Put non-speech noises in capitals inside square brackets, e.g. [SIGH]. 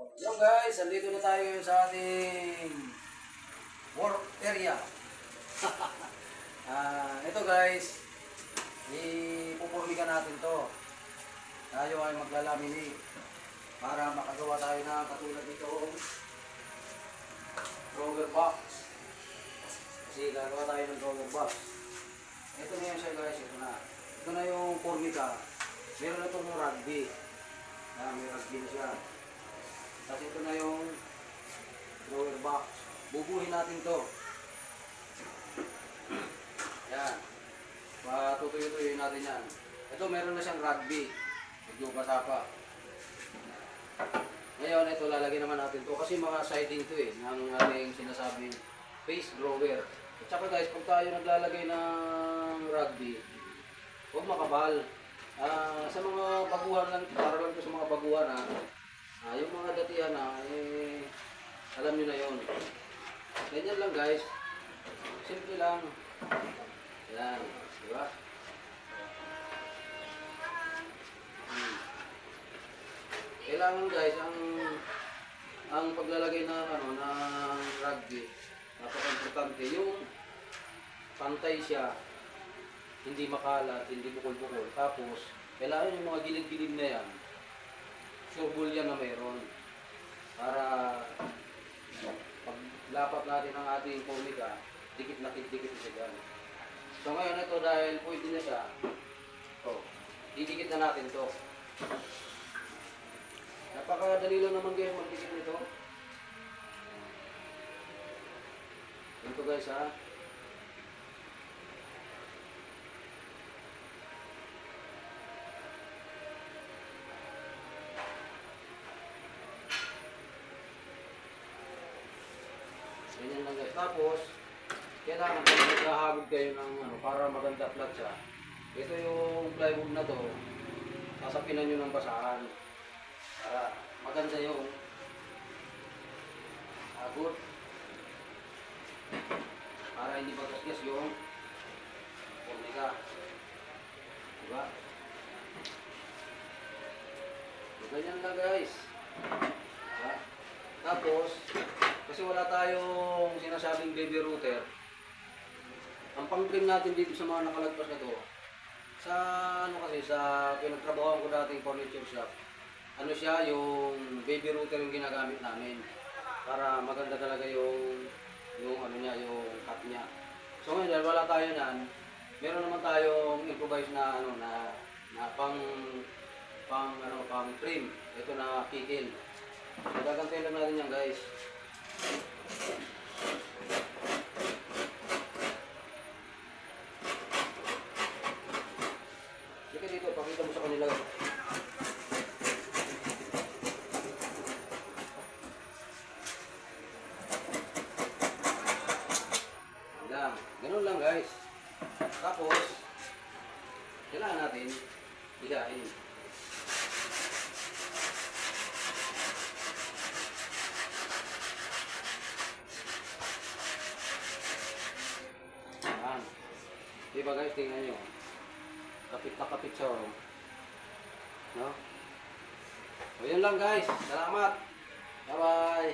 Yo guys, andito na tayo sa ating work area. [LAUGHS] Ah, ito guys, ipupurmikan natin to. Tayo ay maglalamini para makagawa tayo ng katulad nito roller box. Kasi gagawa tayo ng roller box. Ito na yan siya guys, ito na. Ito na yung purmika. Meron na itong rugby. Ah, may rugby na siya. Tapos ito na yung roller box. Bubuhin natin to. Yan. Patutuyo-tuyo natin yan. Ito meron na siyang rugby. Medyo pa. Ngayon, ito lalagyan naman natin to kasi mga siding to eh, ng aming sinasabing face grower. At saka guys, pag tayo naglalagay ng rugby, huwag makabal. Ah, sa mga baguhan lang, para lang to sa mga baguhan ha, ah, yung mga datihan na, eh, alam nyo na yun. Ganyan lang guys. Simple lang. Yan. Di ba? Hmm. Kailangan guys, ang ang paglalagay ng ano ng rugby, napaka-importante yung pantay siya, hindi makalat, hindi bukol-bukol. Tapos, kailangan yung mga gilid-gilid na yan, surbol yan na mayroon. Para pag lapat natin ang ating pumika, dikit na dikit siya dyan. So ngayon ito dahil pwede na siya, to, didikit na natin to. Napakadali lang naman kayo magdikit nito. Ito guys ha. Ganyan lang guys. Tapos, kailangan pag naghahabog kayo ng ano, para maganda flat siya. Ito yung plywood na to, sasapinan nyo ng basahan. Para maganda yung habot. Para hindi bagasgas yung pumika. Diba? So, ganyan lang guys. Diba? Tapos, kasi wala tayong sinasabing baby router, ang pang-trim natin dito sa mga nakalagpas na to, sa ano kasi, sa pinagtrabahoan ko dating furniture shop, ano siya, yung baby router yung ginagamit namin para maganda talaga yung yung ano niya, yung cut niya. So ngayon, dahil wala tayo nan, meron naman tayong improvise na ano na na pang pang ano pang trim. Ito na kikil. So gagantayin lang natin yan guys. Sige dito, pakita mo sa kanila. Yan, ganun lang guys. Tapos, kailangan natin higain. Yan. Di ba guys, tingnan nyo. Kapit na kapit siya. oh. No? So, yun lang guys. Salamat. Bye-bye.